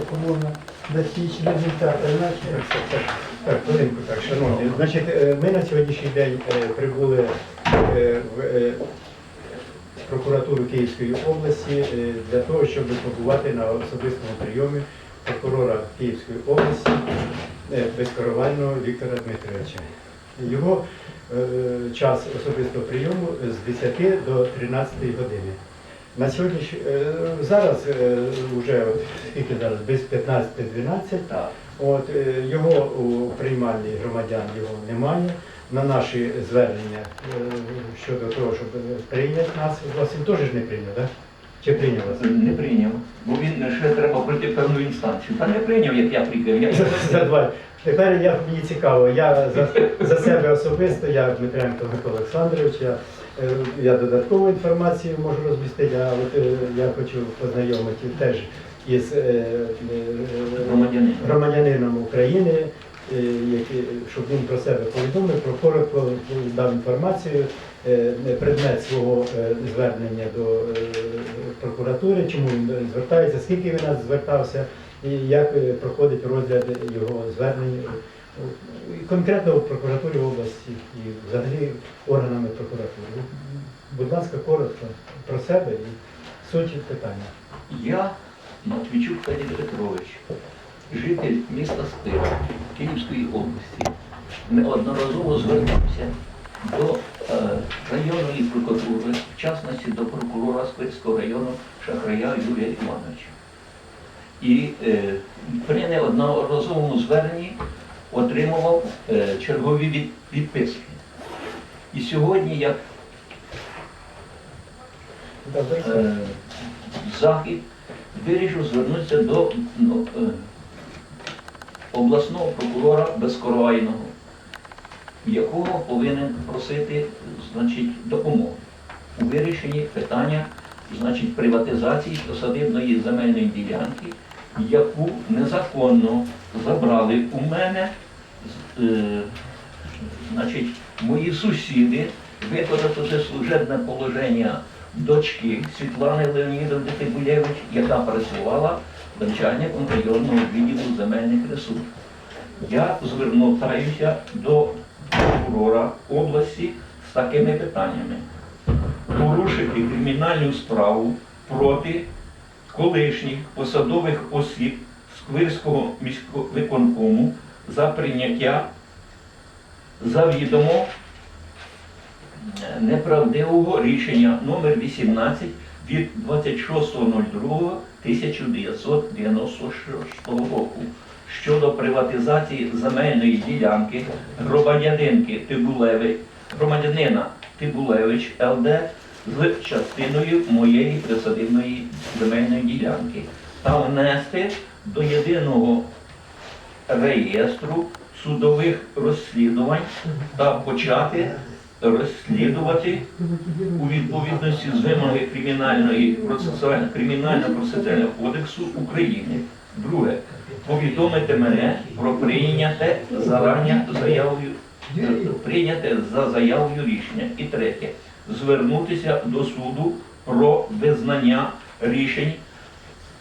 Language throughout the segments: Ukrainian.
повинна достичь результата. Иначе Так, хвилинку, так, шановні. Значить, е, ми на сьогоднішній день е, прибули е, в прокуратуру Київської області для того, щоб побувати на особистому прийомі прокурора Київської області безкоровального Віктора Дмитровича. Його час особистого прийому з 10 до 13 години. На сьогодні зараз вже от, скільки зараз без 15-12. От е, його у приймальні громадян його немає. На наші звернення е, щодо того, щоб прийняти нас, вас він теж ж не прийняв, так? Чи прийняв вас? Не прийняв. Бо певну інстанцію. Та не прийняв, як я прийняв. Я За два. Тепер я мені цікаво, я за, за себе особисто, я Дмитренко Микола Олександрович, я, е, я додаткову інформацію можу розмістити, а от е, я хочу познайомити теж із е, е, Громадянин. громадянином України, щоб він про себе повідомив, про коротко дав інформацію, е, предмет свого е, звернення до е, прокуратури, чому він звертається, скільки він нас звертався, і як е, проходить розгляд його звернень е, конкретно в прокуратурі області і взагалі органами прокуратури. Будь ласка, коротко про себе і суть питання. Я Матвійчук Федір Петрович, житель міста Стир Київської області, неодноразово звертався до е, районної прокуратури, в частності до прокурора Спирського району Шахрая Юрія Івановича. І е, при неодноразовому зверненні отримував е, чергові від- відписки. І сьогодні, як е, захід вирішив звернутися до ну, е, обласного прокурора Безкоровайного, якого повинен просити значить, допомоги у вирішенні питання значить, приватизації посадибної земельної ділянки, яку незаконно забрали у мене. Е, значить, мої сусіди, використати служебне положення дочки Світлани Леонідовни Тибулєвич, яка працювала начальником районного відділу земельних ресурсів. Я звертаюся до прокурора області з такими питаннями. Порушити кримінальну справу проти колишніх посадових осіб Сквирського міськвиконкому за прийняття завідомо е, неправдивого рішення номер 18 від 26.02.1996 року. Щодо приватизації земельної ділянки громадянинки Тибулевич, громадянина Тибулевич ЛД з частиною моєї присадибної земельної ділянки та внести до єдиного реєстру судових розслідувань та почати розслідувати у відповідності з вимоги кримінальної процесуального кримінального процесуального кодексу України. Друге, повідомити мене про прийняте зарані заявою прийняте за заявою рішення. І третє, звернутися до суду про визнання рішень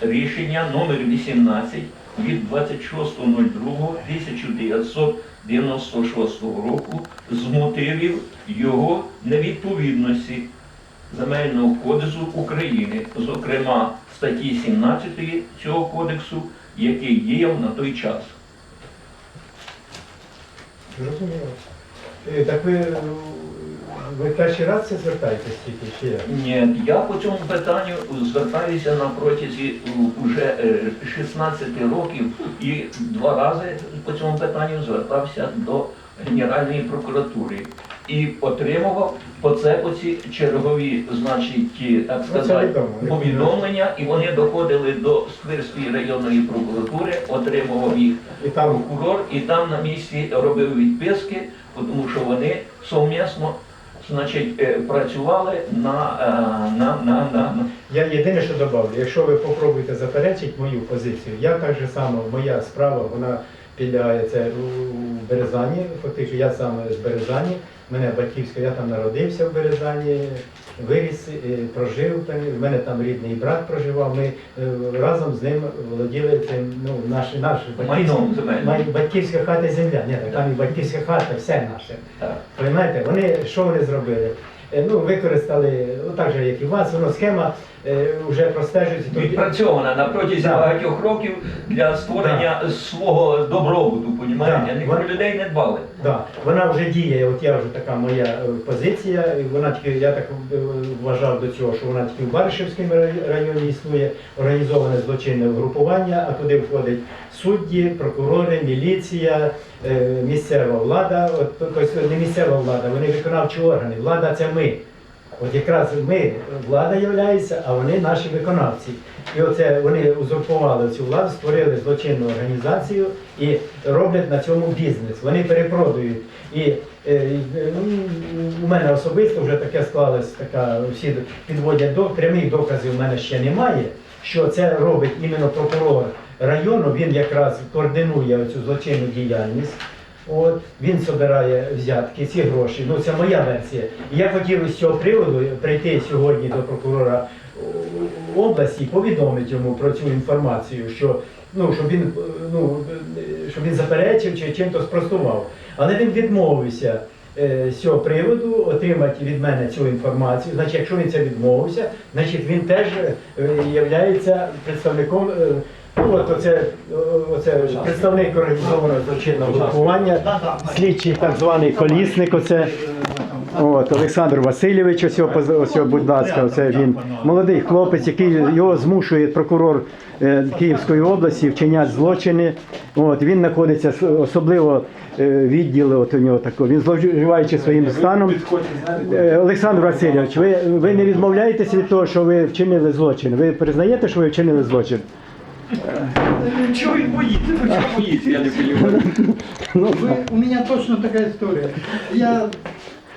рішення номер 18 від 26.02.1996 року з мотивів його невідповідності Земельного кодексу України, зокрема статті 17 цього кодексу, який діяв на той час. Зрозуміло. Е, Так ви, ви перший раз це звертаєтесь тільки як? Ні, я по цьому питанню звертаюся на протязі вже 16 років і два рази по цьому питанню звертався до Генеральної прокуратури і отримував по цепоці чергові, значить, так сказати, повідомлення, і вони доходили до Сквирської районної прокуратури, отримував їх І там прокурор, і там на місці робив відписки, тому що вони совмісно значить, е, працювали на, е, на, на, на, на. Я єдине, що добавлю, якщо ви попробуєте заперечити мою позицію, я так же само, моя справа, вона підлягає це у Березані, фактично я сам з Березані, мене батьківська, я там народився в Березані, виріс, е, прожив. В мене там рідний брат проживав. Ми е, разом з ним володіли цим, ну, наш, наш Майном батьківська хата і земля. Ні, так, там і батьківська хата, все наше. Понимаєте, вони що вони зробили? Е, Ну, використали, ну, так же, як і у вас, воно схема вже простежується. Відпрацьована на протязі Да. багатьох років для створення свого добробуту, понімаєте? Да. Ні людей не дбали. Да, вона вже діє, от я вже така моя е, позиція. Вона тільки, я так е, вважав до цього, що вона тільки в Баришівському районі існує, організоване злочинне групування, а туди входять судді, прокурори, міліція, е, місцева влада. От тобто не місцева влада, вони виконавчі органи. Влада це ми. От якраз ми, влада являється, а вони наші виконавці. І оце вони узурпували цю владу, створили злочинну організацію і роблять на цьому бізнес. Вони перепродують. І е, ну, у мене особисто вже таке склалось, така всі підводять до прямих доказів у мене ще немає. Що це робить іменно прокурор району, він якраз координує цю злочинну діяльність. От, він збирає взятки, ці гроші. Ну, це моя версія. І я хотів з цього приводу прийти сьогодні до прокурора області і повідомити йому про цю інформацію, що ну, щоб він е, ну, е, щоб він заперечив чи чим-то спростував. Але він відмовився е, з цього приводу отримати від мене цю інформацію. Значить, якщо він це відмовився, значить він теж є представником. Е, от оце, оце представник організованого злочинного групування, слідчий так званий колісник, оце от, Олександр Васильович, ось, його, ось, його, будь ласка, оце він молодий хлопець, який його змушує прокурор е, Київської області вчиняти злочини. От, він знаходиться особливо е, відділ от у нього такого. Він зловживаючи своїм станом. Е, Олександр Васильович, ви, ви не відмовляєтеся від того, що ви вчинили злочин? Ви признаєте, що ви вчинили злочин? Чого вы боитесь? Ну чого я не розумію. Вы- у меня точно такая история. Я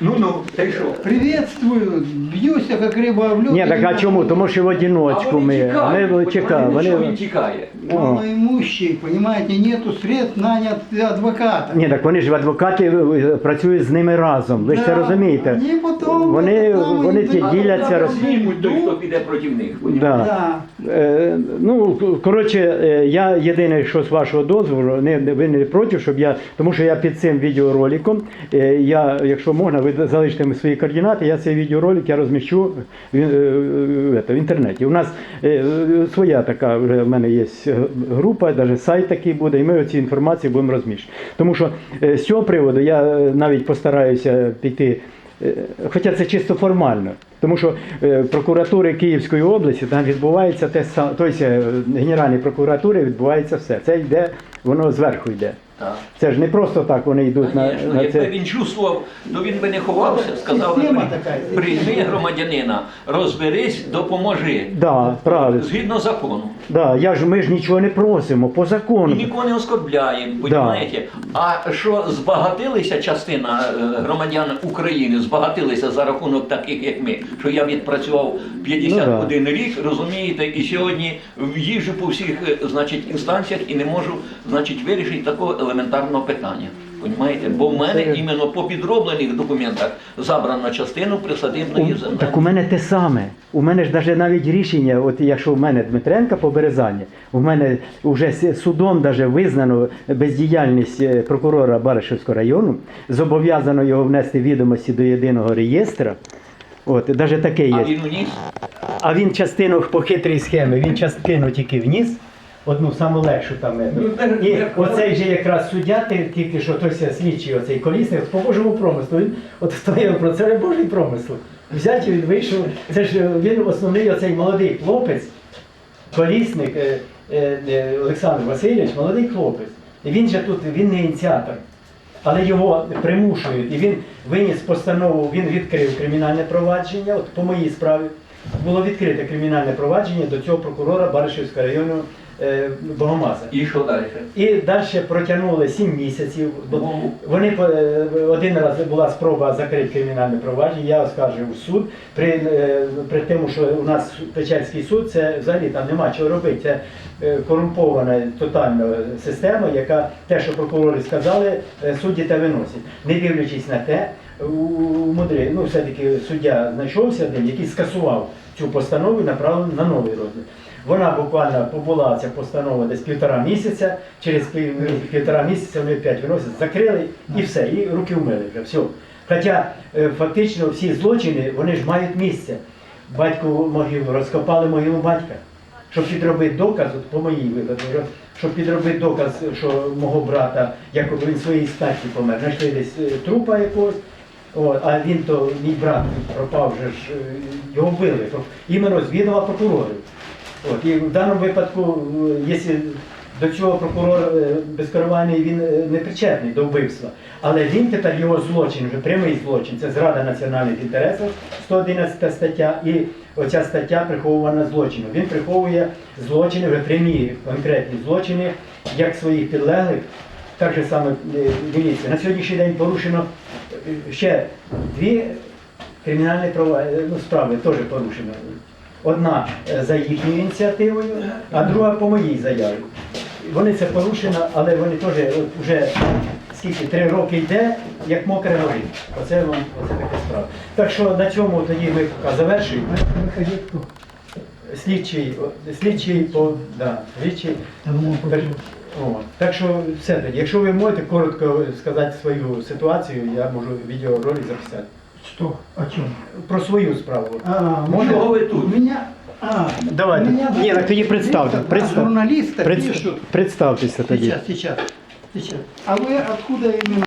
Ну ну, та й що? приветствую, бьюсь я как рыба в лед. Ні, так а чому? Тому що в одиночку ми. тікають, Вони чекають. що він Вони... тікає. Малоимущий, понимаете, нету средств нанять адвоката. Ні, так вони ж адвокати е, працюють з ними разом. Ви ж це Да, розумієте? Они потом... Вони, это вони не ті дадут діляться, роз... Знімуть той, хто піде проти них. Да. Да. Е, ну, коротше, е, я єдине, що з вашого дозволу, не, не- ви не проти, щоб я, тому що я під цим відеороликом, е, я, якщо можна, ви залишите свої координати, я цей відеоролик я розміщу в, е, е, в інтернеті. У нас е, своя така, вже в мене є група, навіть сайт такий буде, і ми ці інформації будемо розміщувати. Тому що з цього приводу я навіть постараюся піти. Хоча це чисто формально, тому що прокуратури Київської області там відбувається те саме, тобто Генеральній прокуратурі відбувається все. Це йде, воно зверху йде. Це ж не просто так вони йдуть на, Звісно, на якби це. він чувствував, то він би не ховався, сказав, Система така, прийми громадянина, розберись, допоможи. Да, правильно. Згідно закону. Да, я ж ми ж нічого не просимо по І закону. нікого не оскорбляємо, понімаєте? А що збагатилися частина е, громадян України, збагатилися за рахунок таких, як ми, що я відпрацював 51 рік, розумієте, і сьогодні їжджу по всіх е, значить, інстанціях і не можу значить, вирішити такого елементарного питання. Понімаєте? Бо в мене іменно по підроблених документах забрано частину присадибної землі. Так у мене те саме. У мене ж навіть навіть рішення, от якщо в мене Дмитренка по Березані, у мене вже судом даже визнано бездіяльність е, прокурора Баришевського району, зобов'язано його внести відомості до єдиного реєстра. От, навіть таке А є. він уніс? А він частину по хитрій схемі, він частину тільки вніс, одну саму легшу там. Ну, І оцей же якраз суддя, ти- тільки що той слідчий, оцей колісник, по Божому промислу, він от встояв про це Божий промисл. Взяв і він вийшов. Це ж е, він основний оцей молодий хлопець, колісник е, е, Олександр Васильович, молодий хлопець. І він же тут, він не ініціатор. Але його примушують, і він виніс постанову, він відкрив кримінальне провадження. От по моїй справі було відкрите кримінальне провадження до цього прокурора Баришівського району Богомаза. І що далі? І далі протягнули 7 місяців. Ну. Вони е, один раз була спроба закрити кримінальне провадження, я оскаржив суд. При, е, при тому, що у нас Печерський суд, це взагалі там нема чого робити. Це е, корумпована тотальна система, яка те, що прокурори сказали, е, судді те виносять. Не дивлячись на те, у мудрі, ну все-таки суддя знайшовся один, який скасував цю постанову і направив на новий розгляд. Вона буквально побула ця постанова десь півтора місяця, через пів- півтора місяця вони опять виносять, закрили і все, і руки вмили вже. Все. Хоча е, фактично всі злочини вони ж мають місце. Батьку могилу, розкопали могилу батька. Щоб підробити доказ, от по моїй випадку, щоб підробити доказ, що мого брата, якоби він своїй статті помер, знайшли десь е, трупа якогось, О, а він то мій брат пропав вже ж, е, його вбили. Іменно з відома прокурорів. От, і в даному випадку, е, якщо до цього прокурор е, безкерувальний він е, не причетний до вбивства, але він тепер його злочин, вже прямий злочин, це зрада національних інтересів, 111 стаття, і оця стаття приховування злочину. Він приховує злочини, вже прямі конкретні злочини, як своїх підлеглих, так же саме е, дивіться, на сьогоднішній день порушено е, ще дві кримінальні е, ну, справи теж порушено. Одна е, за їхньою ініціативою, а друга по моїй заяві. Вони це порушено, але вони теж от вже скільки три роки йде, як мокре горить. Оце вам оце така справа. Так що на цьому тоді ми завершуємо. Слідчий, слідчий по да, слідчий. Так, о, так що все. Якщо ви можете коротко сказати свою ситуацію, я можу відеоролик записати. Что? О чем? Про свою справу. А, Можно? Чого ви тут? Меня... А, Давайте. меня Не, так тоді представте, Представь. представ- Журналисты Предс- пишут. Представтеся тоді. Сейчас, сейчас, сейчас. А вы откуда именно?